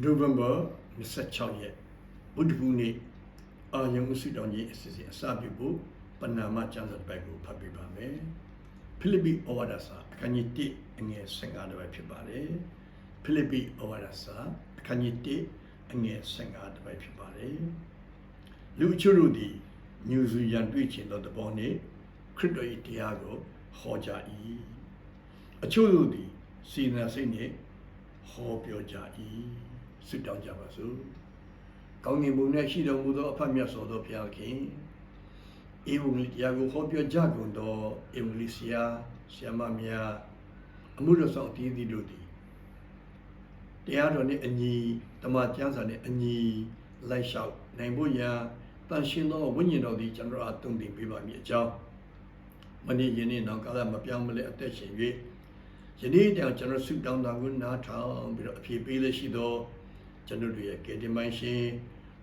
November 26ရက်ဘုဒ္ဓဘုနေ့အာယုံစုတောင်းကြီးအစီအစဉ်အစပြုဖို့ပဏာမကျမ်းစာတစ်ပိုက်ကိုဖတ်ပြပါမယ်ဖိလိပ္ပိဩဝါဒစာအခန်းကြီး1အငယ်15တစ်ပိုက်ဖြစ်ပါတယ်ဖိလိပ္ပိဩဝါဒစာအခန်းကြီး1အငယ်15တစ်ပိုက်ဖြစ်ပါတယ်လူအချို့တို့သည်ညူစုရန်တွေ့ခြင်းသောသဘောနှင့်ခရစ်တော်၏တရားကိုဟောကြား၏အချို့တို့သည်စေနာစိတ်နှင့်ဟောပြောကြ၏ ဆုတောင်းကြပါစို့ကောင်းကင်ဘုံ၌ရှိတော်မူသောအဖတ်မြတ်စွာသောဘုရားခင်ဧဝံဂေလိတရားကိုဟောပြောကြကုန်သောဧဝံဂေလိဆရာဆရာမများအမှုတော်ဆောင်အသီးသီးတို့သည်တရားတော်နှင့်အညီဓမ္မကျမ်းစာနှင့်အညီလိုက်လျှောက်နိုင်ဖို့ရာတန်ရှင်သောဝိညာဉ်တော်သည်ကျွန်တော်အားတုံ့တင်ပေးပါမည်အကြောင်းမနေ့ယနေ့နောက်ကာလမပြောင်းမလဲအသက်ရှင်၍ယနေ့တောင်ကျွန်တော်ဆုတောင်းတာကိုနားထောင်ပြီးတော့အပြေပေးလက်ရှိသော ကျွန်တော်တို့ရဲ့ကယ်တင်မိုင်းရှင်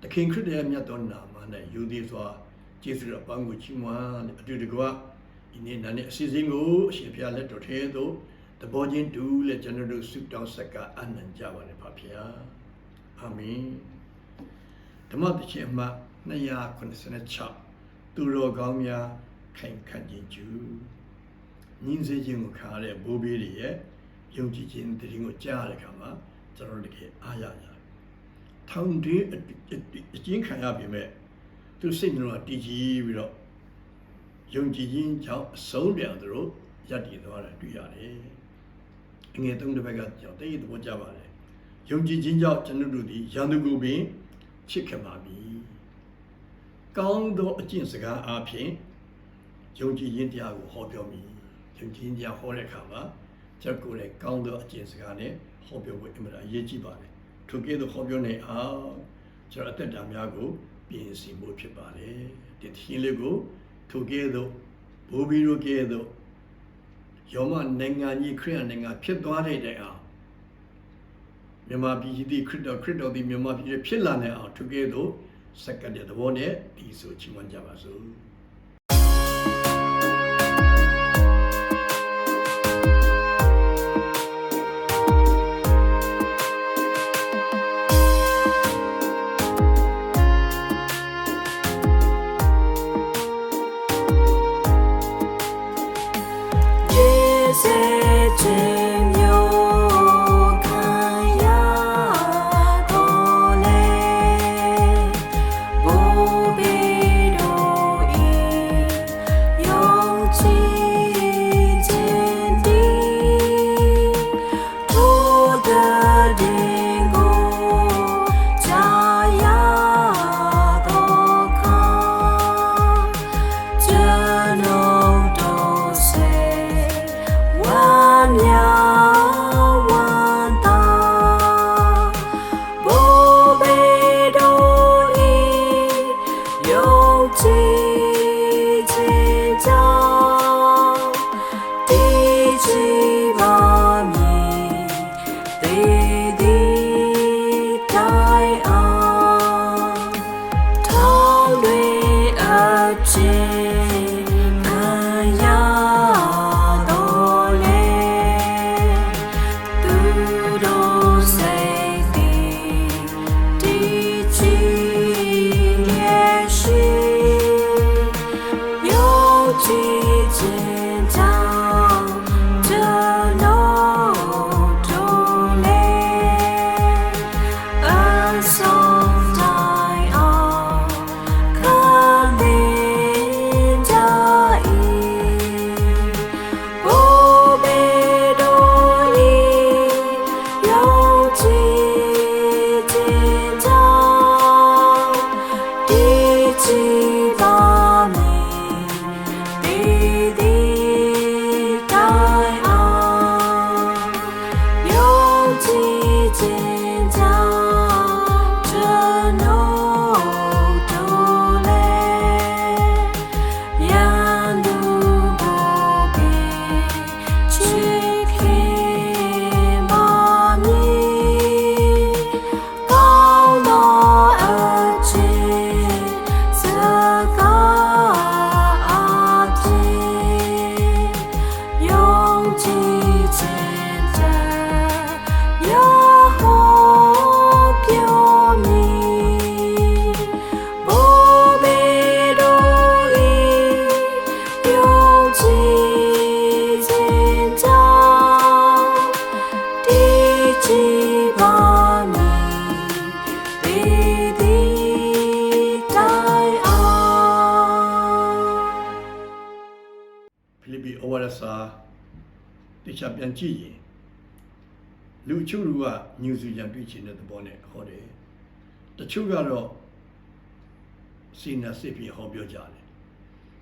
သခင်ခရစ်တော်ရဲ့မြတ်သောနာမ၌ယူသည်စွာကျေးဇူးတော်ပန်းကိုချီးမွမ်းအတူတကွဒီနေ့နာနဲ့အစီအစဉ်ကိုအရှင်ဘုရားလက်တော်ထဲသို့တဘောချင်းတူလက်ကျွန်တော်တို့ဆုတောင်းဆက်ကအနံ့ကြပါလေပါဗျာအာမင်ဓမ္မတခြင်းအမှတ်286သူတော်ကောင်းများခိုင်ခန့်ခြင်းကျူညင်းစေခြင်းကိုခါရတဲ့ဘိုးဘေးတွေရဲ့ယုံကြည်ခြင်းတည်င်းကိုကြားရတဲ့အခါမှာကျွန်တော်တို့တကယ်အားရရတယ် ထောင်တွင်းအအကျဉ်းခံရပြီမဲ့သူစိတ်နှလုံးကတည်ကြည်ပြီးတော့ယုံကြည်ခြင်းကြောင့်အဆုံးပြန်သူတို့ယက်တည်သွားတာတွေ့ရတယ်အငယ်သုံးတစ်ဘက်ကကြောင့်တည်ရသဘောကြပါတယ်ယုံကြည်ခြင်းကြောင့်ကျွန်တော်တို့ဒီရန်သူကိုပင်ချစ်ခင်ပါပြီကောင်းသောအကျင့်စကားအားဖြင့်ယုံကြည်ခြင်းတရားကိုဟောပြောမိယုံကြည်ခြင်းတရားဟောတဲ့အခါမှာကျွန်တော်ကိုယ်လည်းကောင်းသောအကျင့်စကားနဲ့ဟောပြောဖို့အင်မတန်အရေးကြီးပါတယ် ထိုကဲ့သို့ဟောပြောနေအောင်ကျွန်တော်အသက်တာများကိုပြင်ဆင်ဖို့ဖြစ်ပါတယ်ဒီသင်လေးကိုထိုကဲ့သို့ဘိုးဘီတို့ကဲ့သို့ယောမနိုင်ငံကြီးခရစ်ယာန်နိုင်ငံဖြစ်သွားတဲ့တိုင်အောင်မြန်မာပြည်ကြီးသည်ခရစ်တော်ခရစ်တော်သည်မြန်မာပြည်ရဲ့ဖြစ်လာနိုင်အောင်ထိုကဲ့သို့စက္ကတဲ့သဘောနဲ့ဒီဆိုချီးမွမ်းကြပါစို့ ကြည့်ရင်လူအချို့လူကညူစီကြံတွေ့ချင်တဲ့သဘောနဲ့ဟောတယ်တချို့ကတော့စီနာစစ်ပြီးဟောပြောကြတယ်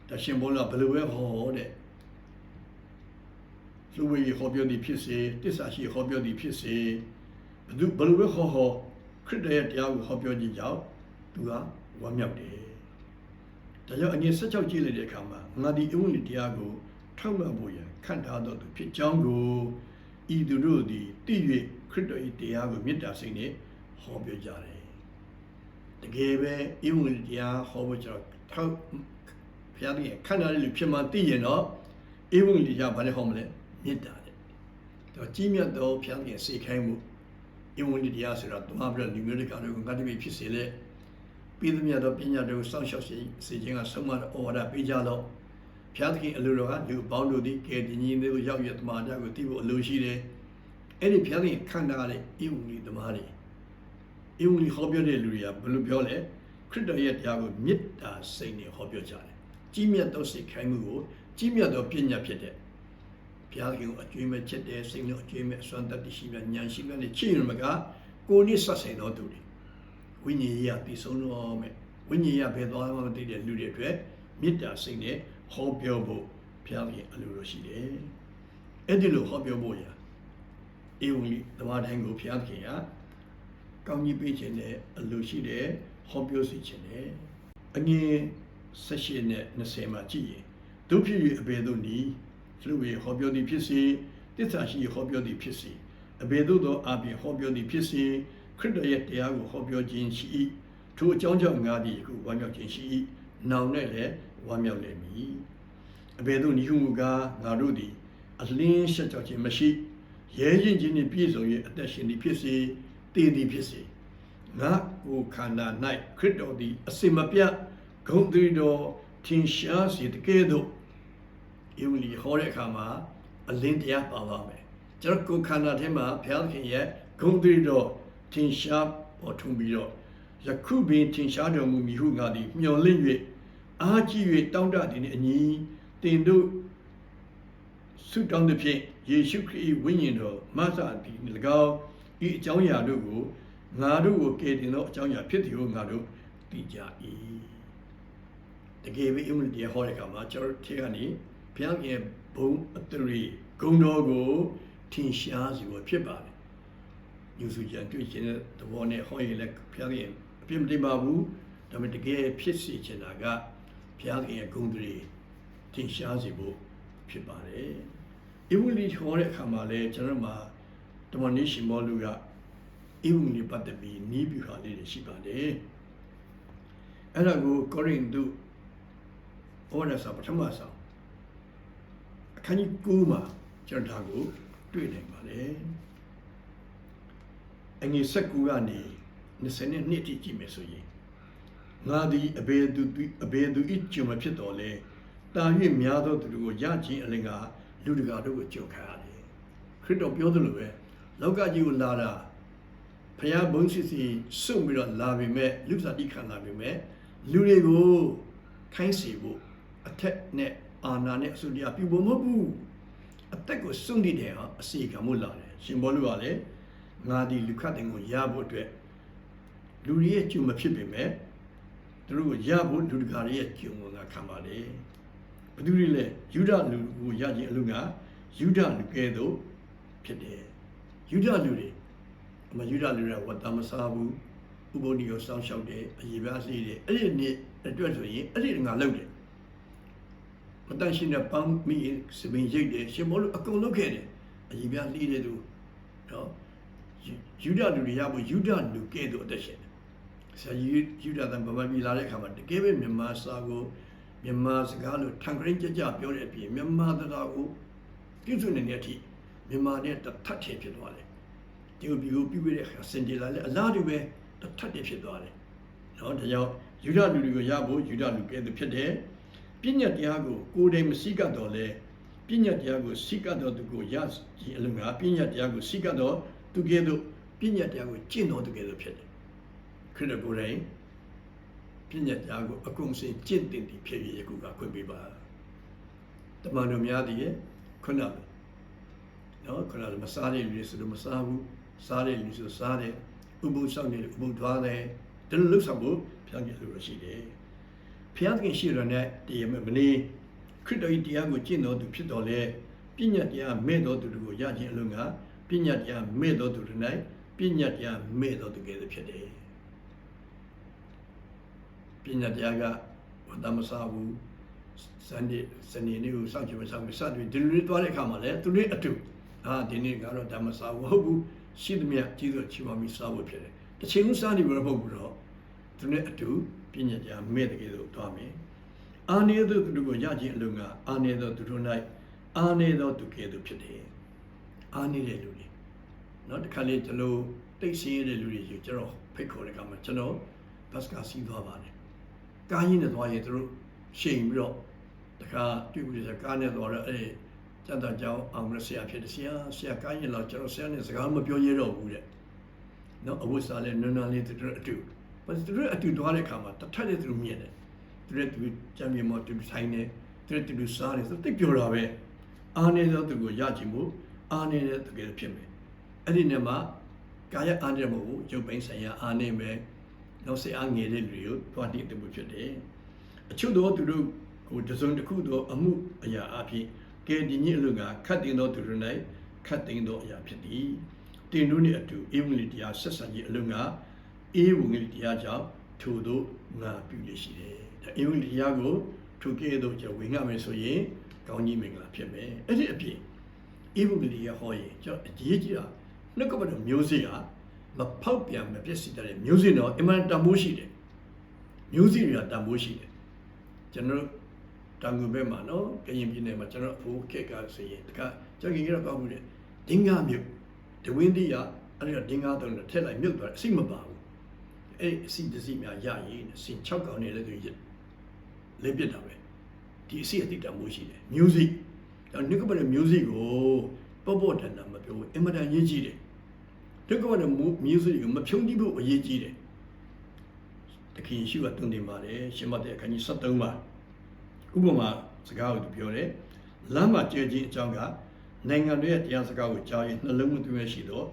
တရှင်ဘောလာဘယ်လိုပဲဟောတဲ့လူဝေဟောပြောသည်ဖြစ်စေတစ္ဆာရှိဟောပြောသည်ဖြစ်စေဘယ်သူဘယ်လိုပဲဟောဟောခရစ်တော်ရဲ့တရားကိုဟောပြောခြင်းကြောင့်သူကဝမ်းမြောက်တယ်ဒါကြောင့်အငြင်း16ကြည့်လိုက်တဲ့အခါမှာငါဒီအဝိနည်းတရားကိုထောက်မှန်ဖို့ရ န်ခံထားတော်သူဖြစ်ကြောင်းကိုဤသူတို့သည်တည်၍ခရစ်တော်၏တရားကိုမေတ္တာစိတ်နဲ့ဟောပြောကြတယ်တကယ်ပဲအဝိနည်းတရားဟောဖို့ကျွန်တော်ထောက်ဘုရားသခင်ခန္ဓာလေးလူဖြစ်မှသိရင်တော့အဝိနည်းတရားဘာလဲဟောမလဲမေတ္တာတဲ့တော့ကြီးမြတ်သောဘုရားသခင်စေခိုင်းမှုအဝိနည်းတရားဆိုတာတွားပြီးတော့လူမျိုးတွေကတော့ငါတပည့်ဖြစ်စေလေပြည်သူများသောပညာတွေကိုစောင့်ရှောက်စေစေခြင်းကဆုံးမတော်ဩဝါဒပေးကြတော့ ဘုရားသခင်အလိုတော်ကလူပေါင်းတို့သည်ကဲတင်ကြီးတွေကိုရောက်ရတမန်တော်ကိုသိဖို့အလိုရှိတယ်အဲ့ဒီဘုရားသခင်ခန္ဓာရတဲ့ဧဝံဂေလိသမားတွေဧဝံဂေလိဟောပြောတဲ့လူတွေကဘယ်လိုပြောလဲခရစ်တော်ရဲ့တရားကိုမေတ္တာစိတ်နဲ့ဟောပြောကြတယ်ကြီးမြတ်သောစိတ်ခိုင်းမှုကိုကြီးမြတ်သောပညာဖြစ်တဲ့ဘုရားသခင်ကိုအကျွေးမဲ့ချစ်တဲ့စိတ်နဲ့အကျွေးမဲ့အစွမ်းတတ္တိရှိမြဉာဏ်ရှိမြနဲ့ချစ်ရမကကိုယ်နည်းဆက်ဆိုင်တော်သူတွေဝိညာဉ်ရေးရတည်ဆုံးတော့မယ်ဝိညာဉ်ရေးဘယ်သွားမှမသိတဲ့လူတွေအတွက်မေတ္တာစိတ်နဲ့ ဟောပြောဖို့ဘုရားရှင်အလိုလိုရှိတယ်အဲ့ဒီလိုဟောပြောဖို့ရာအေဝံဂေလိသမားတိုင်းကိုဘုရားခင်ကကောင်းကြီးပေးခြင်းနဲ့အလိုရှိတယ်ဟောပြောစီခြင်းနဲ့အငြင်း16နဲ့20မှာကြည့်ရင်ဒုဖြစ်၍အဘယ်သို့နည်းလူဝေဟောပြောသည်ဖြစ်စေတစ္ဆာရှိဟောပြောသည်ဖြစ်စေအဘယ်သို့သောအပြင်ဟောပြောသည်ဖြစ်စေခရစ်တော်ရဲ့တရားကိုဟောပြောခြင်းရှိ၏ထိုအကြောင်းကြောင့်ငါသည်အခုဝမ်းမြောက်ခြင်းရှိ၏နောင်နဲ့လည်း ဝမ်းမြောက်လိမ့်မည်အဘယ်သို့နည်းဟုမူကားငါတို့သည်အလင်းရှက်ကြောက်ခြင်းမရှိရဲရင်ခြင်းနှင့်ပြည့်စုံ၍အသက်ရှင်သည်ဖြစ်စေတည်သည်ဖြစ်စေငါကိုခန္ဓာ၌ခရစ်တော်သည်အစင်မပြတ်ဂုဏ်တည်တော်ထင်ရှားစေတကဲ့သို့ဧဝံဂေလိဟောတဲ့အခါမှာအလင်းတရားပါပါမယ်ကျွန်တော်ကိုယ်ခန္ဓာထဲမှာဘုရားသခင်ရဲ့ဂုဏ်တည်တော်ထင်ရှားပေါ်ထွန်းပြီးတော့ယခုပင်ထင်ရှားတော်မူမည်ဟုငါသည်မျှော်လင့်၍ အားကြီး၍တောင်းတသည်နှင့်အညီတင်တို့ဆုတောင်းသဖြင့်ယေရှုခရစ်၏ဝိညာဉ်တော်မဆာသည်၎င်းဤအကြောင်းအရာတို့ကိုငါတို့ကိုကယ်တင်သောအကြောင်းအရာဖြစ်သည်ဟုငါတို့သိကြ၏တကယ်ပဲအမှန်တရားဟောတဲ့အခါမှာကျွန်တော်ထေကနေဘုရားရဲ့ဘုံအတရီဂုံတော်ကိုထင်ရှားစေဖို့ဖြစ်ပါတယ်ညူစုကြံတွေ့ခြင်းတဲ့သဘောနဲ့ဟောရင်လည်းဘုရားရဲ့အပြစ်မတင်ပါဘူးဒါပေမဲ့တကယ်ဖြစ်စေချင်တာက ဘုရားရဲ့ဂုံတွေထင်ရှားစေဖို့ဖြစ်ပါတယ်။ဧဝံဂေလိဟောတဲ့အခါမှာလည်းကျွန်တော်တို့မှာတမန်နေရှင်မောလူကဧဝံဂေလိပတ်သက်ပြီးနီးပြူဟာလေးတွေရှိပါတယ်။အဲ့ဒါကိုကောရိန္သုဩဝါဒစာပထမဆောင်အခန်းကြီး9မှာကျွန်တော်ဒါကိုတွေ့နိုင်ပါတယ်။အငယ်19ကနေ22တိကြည့်မယ်ဆိုရင် ငါသည်အဘယ်သူအဘယ်သူဤကြုံမဖြစ်တော်လဲတာ၍များသောသူတို့ကိုရခြင်းအလင်ကလူတကာတို့ကိုကြုံခံရတယ်ခရစ်တော်ပြောသလိုပဲလောကကြီးကိုလာတာဖျားဘုန်းစစ်စီစုံပြီးတော့လာပြီမဲ့လူစားတိခံလာပြီမဲ့လူတွေကိုခိုင်းစီဖို့အထက်နဲ့အာနာနဲ့အစွတရားပြုဖို့မဟုတ်ဘူးအသက်ကိုစွန့်တည်တယ်ဟာအစီကံမို့လာတယ်ရှင်ဘောလူကလည်းငါဒီလူခတ်တဲ့ကိုရဖို့အတွက်လူတွေရဲ့ကျုံမဖြစ်ပေမဲ့ သူတို့ကိုရဖို့လူတကာတွေရဲ့ကျုံကိုငါခံပါလေဘသူတွေလဲယူဒလူကိုရခြင်းအလို့ငါယူဒလူကဲတော့ဖြစ်တယ်ယူဒလူတွေအမယူဒလူတွေကဝတ်တမစားဘူးဥပုဒ်ဒီကိုစောင်းလျှောက်တယ်အရေးပြားစီးတယ်အဲ့ဒီနေ့အတွက်ဆိုရင်အဲ့ဒီငါလုပ်တယ်မတန်ရှင်းတဲ့ပန်းမီစပင်ရိတ်တယ်ရှင်ဘောလို့အကုန်လုပ်ခဲ့တယ်အရေးပြားလိတဲ့သူတော့ယူဒလူတွေရဖို့ယူဒလူကဲတော့အသက်ရှင်တယ် ဆရာယူယူဒတဲ့ဗမာပြည်လာတဲ့အခါမှာတကယ်ပဲမြန်မာစာကိုမြန်မာစကားလို့ထန်ခရင်ကြကြပြောတဲ့အပြင်မြန်မာတရားကိုပြုစုနေတဲ့အထိမြန်မာနဲ့တထပ်ထည်ဖြစ်သွားတယ်ဒီလိုပြီးကိုပြုပြတဲ့အခါစင်တီလာလည်းအလားတူပဲတထပ်တည်းဖြစ်သွားတယ်နော်ဒါကြောင့်ယူဒလူတွေကိုရဖို့ယူဒလူကဲသူဖြစ်တယ်ပညာတရားကိုကိုယ်တိုင်မစိကတ်တော်လဲပညာတရားကိုစိကတ်တော်သူကိုရကြည်အလုံးကပညာတရားကိုစိကတ်တော်သူကဲ့သို့ပညာတရားကိုကျင့်တော်သူကဲ့သို့ဖြစ်တယ် ခရစ်တော်ကိုယ်တိုင်ပညာတရားကိုအကုန်စင်ကျင့်တင်တည်ဖြစ်ရယခုကခွင့်ပေးပါတမန်တော်များသည်ခုနနော်ခဏမစားတဲ့လူတွေဆိုတော့မစားဘူးစားတဲ့လူဆိုစားတယ်ဥပုသ်ဆောင်တယ်ဥပုသ်သွားတယ်ဒီလိုလုပ်ဆောင်ဖို့ဘုရားကြီးလိုရှိတယ်ဘုရားခင်ရှိရတဲ့တရားမနေခရစ်တော်၏တရားကိုကျင့်တော်သူဖြစ်တော်လဲပညာတရားမဲ့တော်သူတို့ကိုရခြင်းအလုံးကပညာတရားမဲ့တော်သူတို့၌ပညာတရားမဲ့တော်သူကဲ့သို့ဖြစ်တယ် ပညာတရားကဝတ္တမစားဘူးစန္ဒီစနေနေ့ကိုစောင့်ကြည့်မစောင့်မစတယ်ဒီလိုတွေသွားတဲ့အခါမှာလည်းသူတွေအတူအာဒီနေ့ကတော့ဓမ္မစားဘူးဟုတ်ဘူးရှိသမျှကြီးစွာချီးမွမ်းပြီးစားဖို့ဖြစ်တယ်တစ်ချိန်လုံးစားနေလို့မဟုတ်ဘူးတော့သူနဲ့အတူပညာတရားမဲ့တဲ့ကဲ့သို့သွားမယ်အာနေသောသူတို့ကိုရခြင်းအလုံးကအာနေသောသူတို့၌အာနေသောသူကဲ့သို့ဖြစ်တယ်အာနေတဲ့လူတွေနော်တခါလေကျွန်တော်တိတ်ဆင်းရဲတဲ့လူတွေကြီးကျွန်တော်ဖိတ်ခေါ်တဲ့အခါမှာကျွန်တော်ဘတ်စကာစီးသွားပါတယ် ကားကြီးနဲ့သွားရင်သူတို့ရှိန်ပြီးတော့တခါတွေ့ပြီးဆိုကားနဲ့သွားတော့အဲ့ကျန်တဲ့ကြောင်းအောင်ရဆရာဖြစ်တယ်ဆရာဆရာကားရင်တော့ကျွန်တော်ဆရာနဲ့စကားမပြောရတော့ဘူးတဲ့နော်အဝတ်စားလဲနွန်းနွန်းလေးသူတို့အတူဘာသူတို့အတူသွားတဲ့အခါမှာတစ်ထက်တဲ့သူမြင်တယ်သူတို့သူကြံမြေမော်သူဆိုင်နေသူတို့သူစားတယ်သူတိတ်ပြောတာပဲအားနေသောသူကိုရချင်မှုအားနေတဲ့တကယ်ဖြစ်မယ်အဲ့ဒီနဲ့မှကာယအားနေမဟုတ်ဘူးရုပ်ပိုင်းဆိုင်ရာအားနေမယ် နောက်စေအားငယ်တဲ့လူတွေကိုတွားတည်တဲ့မှုဖြစ်တယ်အချို့တော့သူတို့ကိုတစုံတစ်ခုသောအမှုအရာအဖြစ်ကဲဒီညစ်အလို့ကခတ်တင်သောသူတို့၌ခတ်တင်သောအရာဖြစ်သည်တင်တို့နှင့်အတူဧဝံဂေလိတရားဆက်ဆံခြင်းအလို့ကဧဝံဂေလိတရားကြောင့်ထို့သောငါပြုရရှိတယ်ဒါဧဝံဂေလိတရားကိုထိုကဲ့သို့ကျွန်တော်ဝင်ရမယ်ဆိုရင်ကောင်းကြီးမင်္ဂလာဖြစ်မယ်အဲ့ဒီအပြင်ဧဝံဂေလိရဟောရင်ကျွန်တော်အရေးကြီးတာနှုတ်ကပတ်တော်မျိုးစေ့ဟာ မဖောက်ပြန်မပြည့်စည်တဲ့မျိုးစေ့တော့အမှန်တန်ဖိုးရှိတယ်မျိုးစေ့တွေကတန်ဖိုးရှိတယ်ကျွန်တော်တို့တန်ကုန်ဘက်မှာနော်ကရင်ပြည်နယ်မှာကျွန်တော်အဖိုးခက်ကဆိုရင်တခါကျွန်တော်ငယ်ကတော့ကောက်မှုတယ်ဒင်္ဂါမြို့ဒဝင်းတိရအဲ့ဒါဒင်္ဂါတော့ထက်လိုက်မြုပ်သွားအစိမပါဘူးအဲ့အစီတစီများရရင်စင်6កောင်နေလည်းသူရလေးပြစ်တာပဲဒီအစီအတိတန်မိုးရှိတယ် music တော့နှုတ်ကပတ်တဲ့ music ကိုပေါ့ပေါ့တန်တန်မပြောဘူးအင်မတန်ရေးကြည့်တယ် နှုတ်ကပတ်တဲ့ music ကိုမဖြုံးကြည့်ဖို့အရေးကြီးတယ်တခင်ရှိကတုန်တင်ပါတယ်ရှင်မတဲ့အခန်းကြီး73ပါဥပမာစကားကိုသူပြောတယ်လမ်းမှာကြဲခြင်းအကြောင်းကနိုင်ငံတွေရဲ့တရားစကားကိုကြားရင်နှလုံးသွင်းရရှိတော့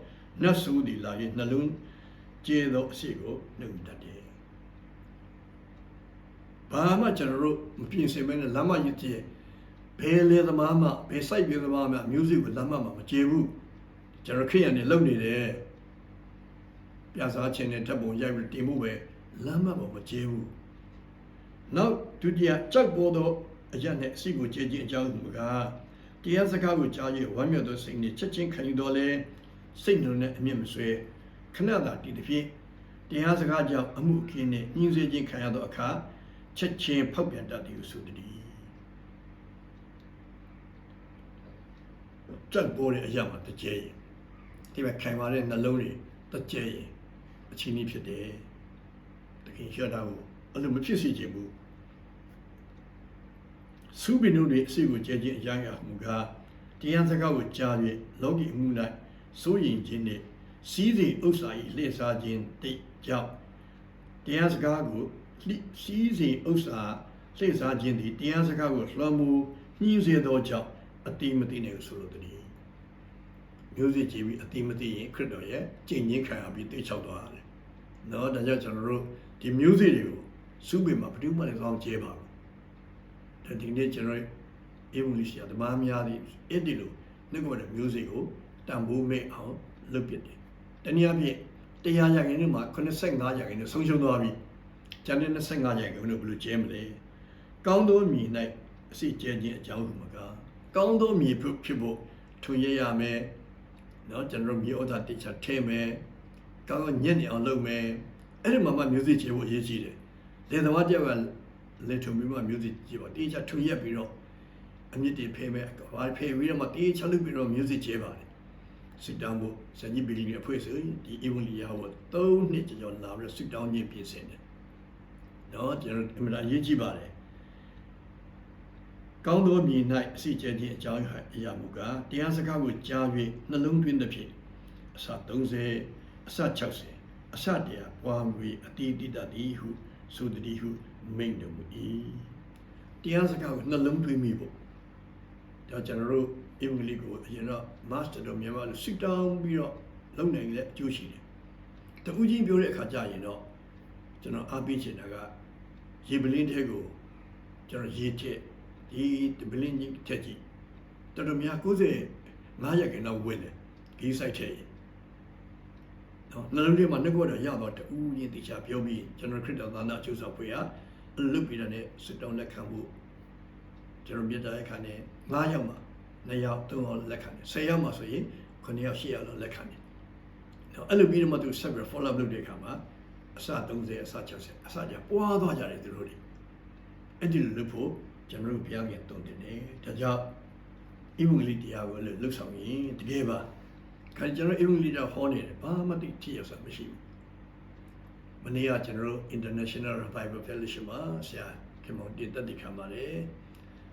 နတ်ဆိုးဒီလာရင်နှလုံးကျဲသောအစီကိုနှုတ်တတ်တယ်ဘာမှကျွန်တော်တို့မပြင်ဆင်မဲနဲ့လမ်းမရည်တည်းဘယ်လေသမားမှဘယ် site ပြေသမားမှ music ကိုလမ်းမမှာမကျေဘူး ကျွန်တော်ခရိယန်နေလုံနေတယ်ပြစားခြင်းနဲ့တပ်ပုံရိုက်ပြီးတင်မှုပဲလမ်းမမှာမကျေဘူးနောက်ဒုတိယကြောက်ပေါ်သောအရက်နဲ့အစီကိုကျေခြင်းအကြောင်းကတရားစကားကိုကြား၍ဝမ်းမြောက်သောစိတ်နှင့်ချက်ချင်းခံယူတော်လဲစိတ်နှလုံးနဲ့အမြင့်မဆွဲခဏသာတည်သည်ဖြင့်တရားစကားကြောင့်အမှုအခင်းနှင့်ညှင်းဆဲခြင်းခံရသောအခါချက်ချင်းဖောက်ပြန်တတ်သည်ဟုဆိုသည်ကြက်ပေါ်တဲ့အရာမှာတကြဲရင် ဒီမှာခိုင်မာတဲ့နှလုံးတွေတကြဲရင်အချင်းကြီးဖြစ်တယ်တခင်ရှော့တာကိုအဲ့လိုမဖြစ်စေချင်ဘူးစုပင်တို့တွေအစီကိုကျဲခြင်းအရာရမှုကတရားစကားကိုကြား၍လောကီအမှု၌စိုးရင်ခြင်းနှင့်စီးစိမ်ဥစ္စာ၏လှည့်စားခြင်းတိတ်ကြောင့်တရားစကားကိုစီးစိမ်ဥစ္စာလှည့်စားခြင်းသည်တရားစကားကိုလွှမ်းမိုးညှင်းစေသောကြောင့်အတိမတိနဲ့ဆိုလိုသည် မျိုးစေ့ကြည့်ပြီးအတိမတိရင်ခရစ်တော်ရဲ့ကျင့်ချင်းခံရပြီးတိတ်ချောက်သွားတယ်။နော်ဒါကြောင့်ကျွန်တော်တို့ဒီမျိုးစေ့တွေကိုစုပင်မှာဘယ်သူမှလည်းကောင်းကျဲပါဘူး။ဒါဒီနေ့ကျွန်တော်အေဗူလီရှာဓမ္မများသည်အဲ့ဒီလိုနှုတ်ကပတဲ့မျိုးစေ့ကိုတန်ဖိုးမဲ့အောင်လုပ်ပစ်တယ်။တနည်းအားဖြင့်တရားရခိုင်နဲ့မှာ85ရာခိုင်နဲ့ဆုံးရှုံးသွားပြီ။ကျန်တဲ့25ရာခိုင်နဲ့ဘယ်လိုကျဲမလဲ။ကောင်းသောမြည်၌အစီကျဲခြင်းအကြောင်းကိုမကားကောင်းသောမြည်ဖြစ်ဖို့ထွန်ရရမယ်။ နော်ကျွန်တော်မျိုးဥဒ္ဒါတေချာထဲမယ်ကောင်းကောင်းညံ့နေအောင်လုပ်မယ်အဲ့ဒီမှာမှမျိုးစစ်ချေဖို့အရေးကြီးတယ်လေသမားတယောက်ကလေထုံပြီးမှမျိုးစစ်ချေပါတေချာထွရက်ပြီးတော့အမြင့်တွေဖယ်မယ်ဘာဖယ်ပြီးတော့မှတေချာလုပ်ပြီးတော့မျိုးစစ်ချေပါတယ်စစ်တောင်းဖို့ဇန်ကြီးဘီလီရဲ့အဖွဲ့ဆိုရင်ဒီအီဝန်လီယာဟော၃နှစ်ကျော်လာပြီးတော့စစ်တောင်းခြင်းပြင်ဆင်တယ်နော်ကျွန်တော်အမှန်အရေးကြီးပါတယ် ကောင်းသောမြင်၌အစီကျဲခြင်းအကြောင်းအရာမူကားတရားစကားကိုကြား၍နှလုံးသွင်းသဖြင့်အစ30အစ60အစတရားပွားမူအတိတိတတိဟုဆိုသည်ဟုမိန့်တော်မူ၏တရားစကားကိုနှလုံးသွင်းမိဖို့ဒါကျွန်တော်တို့အင်္ဂလိပ်ကိုအရင်တော့ master တော်မြန်မာလို့စစ်တောင်းပြီးတော့လုံနိုင်တဲ့အကျိုးရှိတယ်တခုချင်းပြောတဲ့အခါကျရင်တော့ကျွန်တော်အားပေးချင်တာကရေပလင်းတဲ့ကိုကျွန်တော်ရေချက် ဒီပလင်းကြီးထက်ကြီးတော်တော်များ95ရက်ကတော့ဝင်တယ်ဒီဆိုင်ချက်ရင်နော်နှလုံးထဲမှာနှုတ်ကတော့ရတော့တူးရင်တေချာပြောပြီးကျွန်တော်ခရစ်တော်သာနာကျိုးဆောင်ဖွေရလွတ်ပြီးတဲ့စစ်တောင်းလက်ခံဖို့ကျွန်တော်မြတ်တဲ့အခါနဲ့9ရောက်မှာ2ရောက်3ရောက်လက်ခံတယ်10ရောက်မှာဆိုရင်9ရောက်10ရောက်လောက်လက်ခံတယ်နော်အဲ့လိုပြီးတော့မှသူဆက်ပြီး follow up လုပ်တဲ့အခါမှာအစ30အစ60အစကြပွားသွားကြတယ်သူတို့တွေအဲ့ဒီလိုလုပ်ဖို့ ကျွန်တော်တို့ဘုရားခင်တုံတင်တယ်ဒါကြောင့်အင်္ဂလိပ်တရားကိုလည်းလှုပ်ဆောင်ရင်တကယ်ပါခင်ကျွန်တော်အင်္ဂလိပ်တရားဟောနေတယ်ဘာမှတိတိရဆာမရှိဘူးမနေ့ကကျွန်တော်တို့ International Revival Fellowship မှာဆရာခင်မောင်တင်တက်တိခံပါတယ်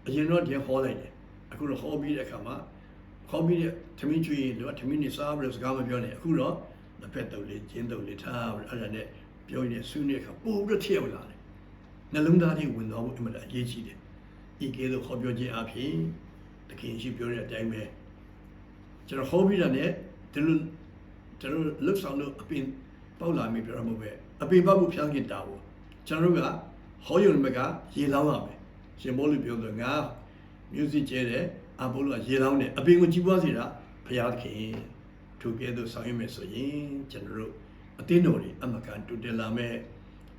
အရင်တော့ဒီဟောလိုက်တယ်အခုတော့ဟောပြီးတဲ့အခါမှာဟောပြီးတဲ့သမင်းကျွေးတော့သမင်းနေစားပြီးတော့စကားမပြောနဲ့အခုတော့တစ်ဖက်တုပ်လေးကျင်းတုပ်လေးထားပြီးအဲ့ဒါနဲ့ပြောရင်ဆွေးနွေးခါပို့ပြီးတော့ထည့်ဝင်လာတယ်နှလုံးသားထဲဝင်သွားဖို့အမှန်တအရေးကြီးတယ် ဤကဲသို့ဟောပြောခြင်းအပြင်တခင်ရှိပြောတဲ့အတိုင်းပဲကျွန်တော်ဟောပြီးတာနဲ့ဒီလိုကျွန်တော်လှုပ်ဆောင်လို့အပင်ပေါက်လာမိပြောရမှာပဲအပင်ပေါက်ဖို့ဖြောင်းကျင်တာပေါ့ကျွန်တော်တို့ကဟောယုံမကရေလောင်းရမယ်ရှင်ဘောလူပြောဆိုငါ music ကျဲတယ်အဘောလူကရေလောင်းတယ်အပင်ကိုကြည့်ပွားစေတာဘုရားသခင်သူကဲသို့ဆောင်ရွက်မယ်ဆိုရင်ကျွန်တော်တို့အတင်းတော်တွေအမကန်တူတယ်လာမဲ့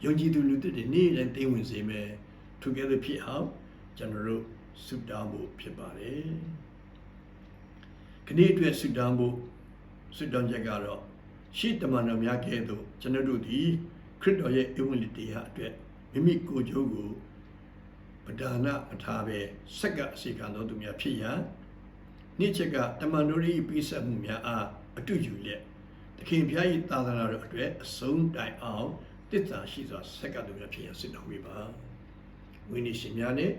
ယုံကြည်သူလူတွေနေ့တိုင်းသိဝင်စေမယ်သူကဲသို့ဖြစ်အောင် ကျွန်တော်တို့ဆုတောင်းဖို့ဖြစ်ပါတယ်ခဏအတွက်ဆုတောင်းဖို့ဆုတောင်းချက်ကတော့ရှိတမန်တော်များကဲ့သို့ကျွန်တော်တို့ဒီခရစ်တော်ရဲ့အဝင်တရားအတွက်မိမိကိုယ်ကျိုးကိုပဒါနမထားပဲစက္ကအစီခံတော်သူများဖြစ်ရန်နေ့ချက်ကတမန်တော်၏ပိဆက်မှုများအားအတူယူလျက်သခင်ဘုရား၏သာသနာတော်အတွက်အဆုံးတိုင်အောင်တစ္ဆာရှိစွာဆက်ကသူများဖြစ်ရန်ဆုတောင်းပေးပါဝိနည်းရှင်များနဲ့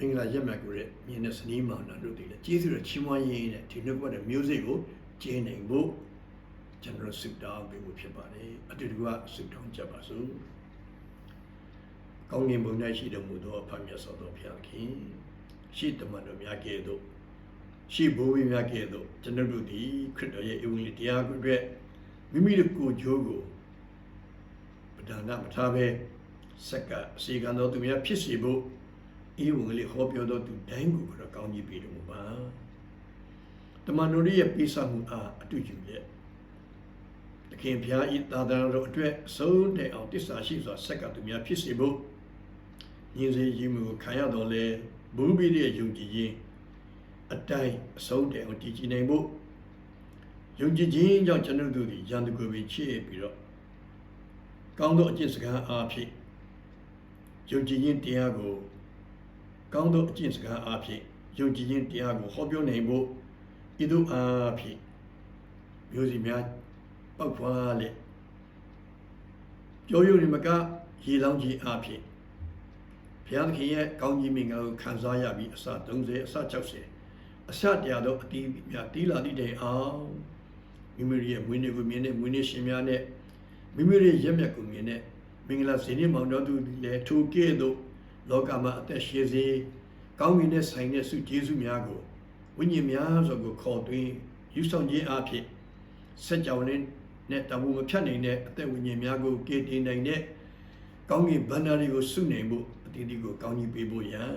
မင်္ဂလာရက်မြတ်ကိုရဲ့မြင်းနဲ့စနီးမောင်နှံတို့တည်းလေကျေးဇူးတော်ချီးမွမ်းရင်းနဲ့ဒီနှုတ်ကပတ်တဲ့မျိုးစေ့ကိုကျင်းနိုင်ဖို့ကျွန်တော်ဆုတောင်းပေးဖို့ဖြစ်ပါတယ်အတူတူကဆုတောင်းကြပါစို့ကောင်းကင်ဘုံ၌ရှိတော်မူသောအဖမြတ်စွာသောဘုရားခင်ရှိတမန်တော်များကဲ့သို့ရှိဘိုးဘီများကဲ့သို့ကျွန်တော်တို့ဒီခရစ်တော်ရဲ့အဝင်တရားကိုအတွက်မိမိတို့ကိုယ်ကျိုးကိုပဒါနမထားဘဲစက္ကအစီကံတော်သူများဖြစ်စေဖို့ ဤဝင်လေးဟောပြောတော်သူတိုင်းကိုတော့ကောင်းကြီးပေးတော်မူပါတမန်တော်ရဲ့ပိစမှုအားအတူယူရဲ့တခင်ဖျားဤသာသနာတော်အတွက်ဆုံးတဲ့အောင်တစ္ဆာရှိစွာဆက်ကသူများဖြစ်စေဖို့ညီစေကြီးမှုခံရတော်လဲဘူဘိရဲ့ယုံကြည်ခြင်းအတိုင်းအဆုံးတဲ့အောင်တည်ကြည်နိုင်ဖို့ယုံကြည်ခြင်းကြောင့်ကျွန်တော်တို့ဒီရန်သူကိုပဲချစ်ပြီးတော့ကောင်းသောအကျင့်စကားအားဖြင့်ယုံကြည်ခြင်းတရားကို ကောင်းသောအကျင့်စကားအားဖြင့်ယုံကြည်ခြင်းတရားကိုဟောပြောနိုင်ဖို့ဤသို့အားဖြင့်မျိုးစီများပောက်ဖွားလက်ကြောရုံမကရေလောင်းခြင်းအားဖြင့်ဘုရားသခင်ရဲ့ကောင်းကြီးမင်္ဂလာကိုခံစားရပြီးအစ30အစ60အစတရားသောအတီးများတီးလာသည့်တိုင်အောင်မိမိရဲ့မွေးနေ့ကိုမြင်တဲ့မွေးနေ့ရှင်များနဲ့မိမိရဲ့ရက်မြတ်ကိုမြင်တဲ့မင်္ဂလာဇင်းမောင်တော်သူလည်းထိုကဲ့သို့ လောကမှာအသက်ရှင်စေကောင်းကင်နဲ့ဆိုင်တဲ့ဆုကျေးဇူးများကိုဝိညာဉ်များစွာကိုခေါ်သွင်းယူဆောင်ခြင်းအဖြစ်စัจ java နဲ့တဘုံမဖြတ်နိုင်တဲ့အသက်ဝိညာဉ်များကိုကယ်တင်နိုင်တဲ့ကောင်းကင်ဗန္ဒာတွေကိုဆုနိုင်ဖို့အတီးတီကိုကောင်းကြီးပေးဖို့ရန်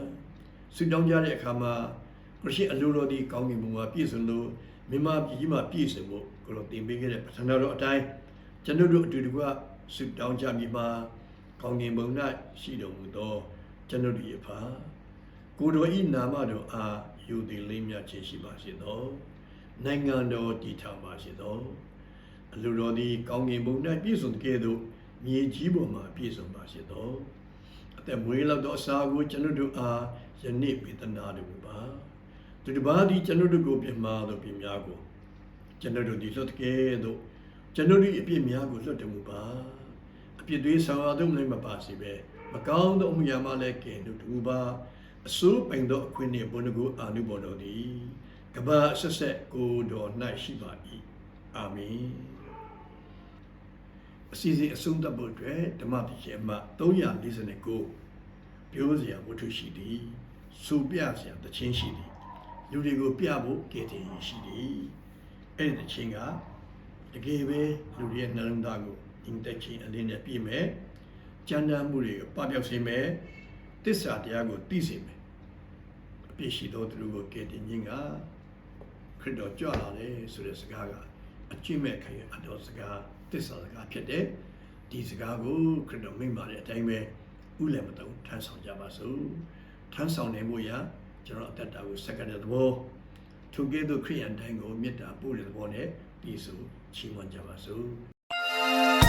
ဆုတောင်းကြတဲ့အခါမှာခရစ်အလိုတော်ဒီကောင်းကင်ဘုံမှာပြည့်စုံလို့မြမပြည်ကြီးမှာပြည့်စုံဖို့ကိုလိုတင်ပေးခဲ့တဲ့ပထနာတော်အတိုင်းကျွန်တော်တို့အတူတူကဆုတောင်းကြပြီးမှကောင်းကင်ဘုံ၌ရှိတော်မူသော ကျွန်တော်တို့ရဲ့ဖာကိုတော်ဤနာမတော်အားယူသည်လေးမြတ်ခြင်းရှိပါစေသောနိုင်ငံတော်တည်ထောင်ပါစေသောအလိုတော်သည်ကောင်းကင်ဘုံ၌ပြည့်စုံတဲ့ကဲ့သို့မြေကြီးပေါ်မှာပြည့်စုံပါစေသောအသက်မွေးလောက်သောအစာကိုကျွန်တော်တို့အားယနေ့ပေးသနာတော်မူပါသူတစ်ပါးသည်ကျွန်တော်တို့ကိုပြမှာသောပြများကိုကျွန်တော်တို့သည်လွတ်တဲ့ကဲ့သို့ကျွန်တော်တို့အပြစ်များကိုလွတ်တော်မူပါအပြစ်တွေဆောင်ရသောမလည်းမပါစေပဲ မကောင်းသောအမှုရာမှလည်းကဲ့သို့တူပါအစိုးပိုင်သောအခွင့်နှင့်ဘုန်းကိုအာနုဘော်တော်သည်ကဘာဆက်ဆက်ကိုတော်၌ရှိပါ၏အာမင်အစီအစဉ်အဆုံးသတ်ဖို့အတွက်ဓမ္မပရိအမှ349ပြောစရာဝတ္ထုရှိသည်စူပြစရာတခြင်းရှိသည်လူတွေကိုပြဖို့ကဲတင်ရှိတယ်အဲ့ဒီတစ်ချင်းကတကယ်ပဲလူတွေရဲ့နှလုံးသားကိုအင်တက်ချင်းအလင်းနဲ့ပြည့်မယ် ကြမ်းတမ်းမှုတွေကိုပပျောက်စေမယ်တစ္ဆာတရားကိုသိစေမယ်အပြည့်ရှိသောသူတို့ကိုကဲတင်ခြင်းကခရစ်တော်ကြွလာတယ်ဆိုတဲ့စကားကအကျင့်မဲ့ခရအတော်စကားတစ္ဆာစကားဖြစ်တဲ့ဒီစကားကိုခရစ်တော်မိန့်ပါတဲ့အတိုင်းပဲဥလည်းမတုံထမ်းဆောင်ကြပါစို့ထမ်းဆောင်နိုင်ဖို့ရကျွန်တော်အသက်တာကိုစက္ကတဲ့သဘောထိုကဲ့သို့ခရိယန်တိုင်းကိုမေတ္တာပို့တဲ့သဘောနဲ့ပြီးဆိုချီးမွမ်းကြပါစို့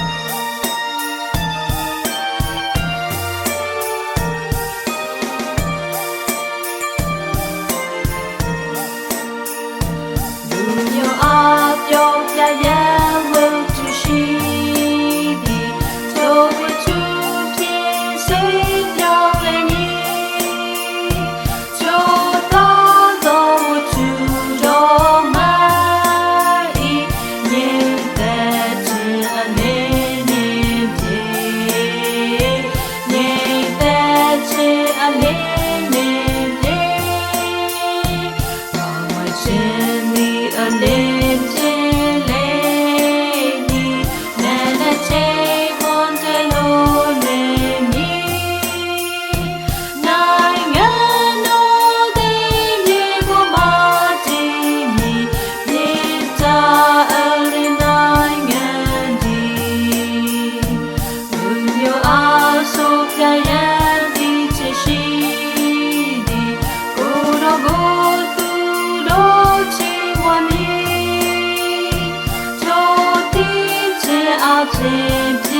our champion.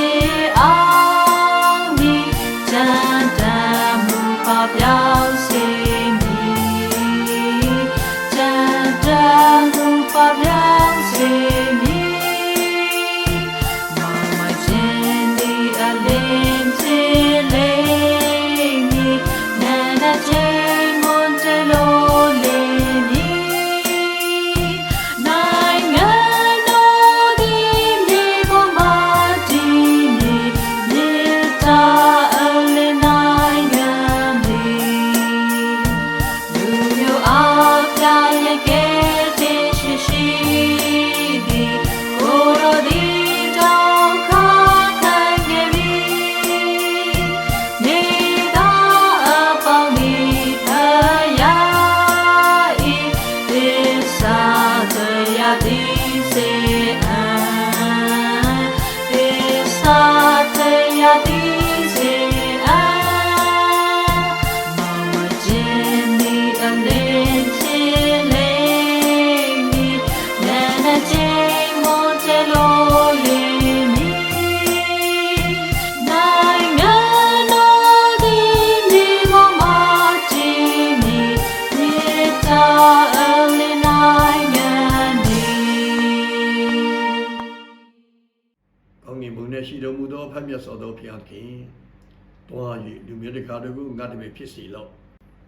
တွား၍လူမျိုးတစ်ကားတို့ကိုငါတပည့်ဖြစ်စီလော့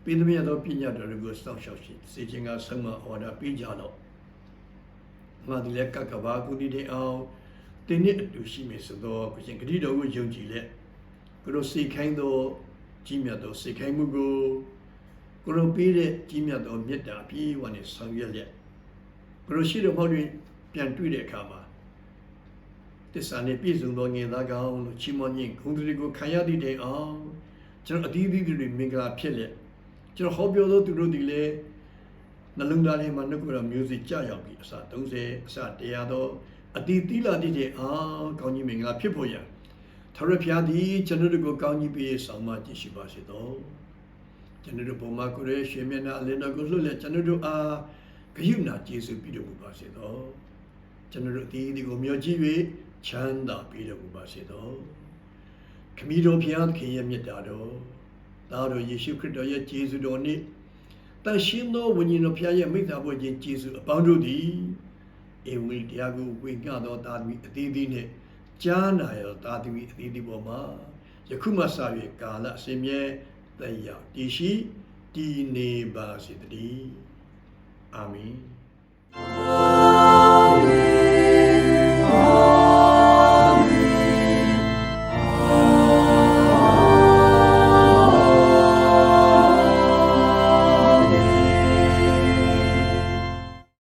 ပေးသမျှသောပညာတော်တို့ကိုစောင့်ရှောက်ရှိစေခြင်းကဆုံးမဩဝါဒပေးကြလော့ငါဒီလက်ကကဘာကုတိတဲ့အောင်တင်းနှစ်အတူရှိမေဆိုသောကိုရှင်ဂတိတော်ကိုယုံကြည်လက်ကိုလိုစေခိုင်းသောကြီးမြတ်သောစေခိုင်းမှုကိုကိုလိုပေးတဲ့ကြီးမြတ်သောမေတ္တာအပြည့်အဝနဲ့ဆောင်ရွက်လက်ကိုလိုရှိတော်မဟုတ်တွင်ပြန်တွေ့တဲ့အခါမှာ တစ္ဆာနဲ့ပြည့်စုံသောငယ်သားကောင်းလို့ချီးမွမ်းခြင်းဂုဏ်တွေကိုခံရသည့်တိုင်အောင်ကျွန်တော်အသီးသီးတွေမင်္ဂလာဖြစ်လက်ကျွန်တော်ဟောပြောသောသူတို့ဒီလည်းနှလုံးသားထဲမှာနှုတ်ကပမျိုးစိကြာရောက်ပြီးအစ30အစ100သောအတီးသီးလာသည့်တိုင်အောင်ကောင်းကြီးမင်္ဂလာဖြစ်ဖို့ရန်ထာဝရဘုရားသည်ကျွန်တော်တို့ကိုကောင်းကြီးပေးဆောင်မကြည့်ရှိပါစေသောကျွန်တော်တို့ပုံမှာကိုရဲရှင်မျက်နှာအလင်းတော်ကိုလွှတ်လက်ကျွန်တော်တို့အားဂရုဏာကျေးဇူးပြုတော်မူပါစေသောကျွန်တော်တို့ဒီဒီကိုမျှော်ကြည့်၍ ချမ်းသာပေးတော်မူပါစေသောခမည်းတော်ဘုရားသခင်ရဲ့မြတ်တာတော်သားတော်ယေရှုခရစ်တော်ရဲ့ကျေးဇူးတော်နှင့်တန်ရှင်းသောဝိညာဉ်တော်ဘုရားရဲ့မိစ္ဆာဘွယ်ခြင်းကျေးဇူးအပေါင်းတို့သည်ဧဝံတရားကိုဝေငှသောသာသမီအသီးသီးနှင့်ကြားနာရောသာသမီအသီးသီးပေါ်မှာယခုမှစ၍ကာလအစဉ်မြဲသက်ရောက်တည်ရှိတည်နေပါစေတည်းအာမင် Oh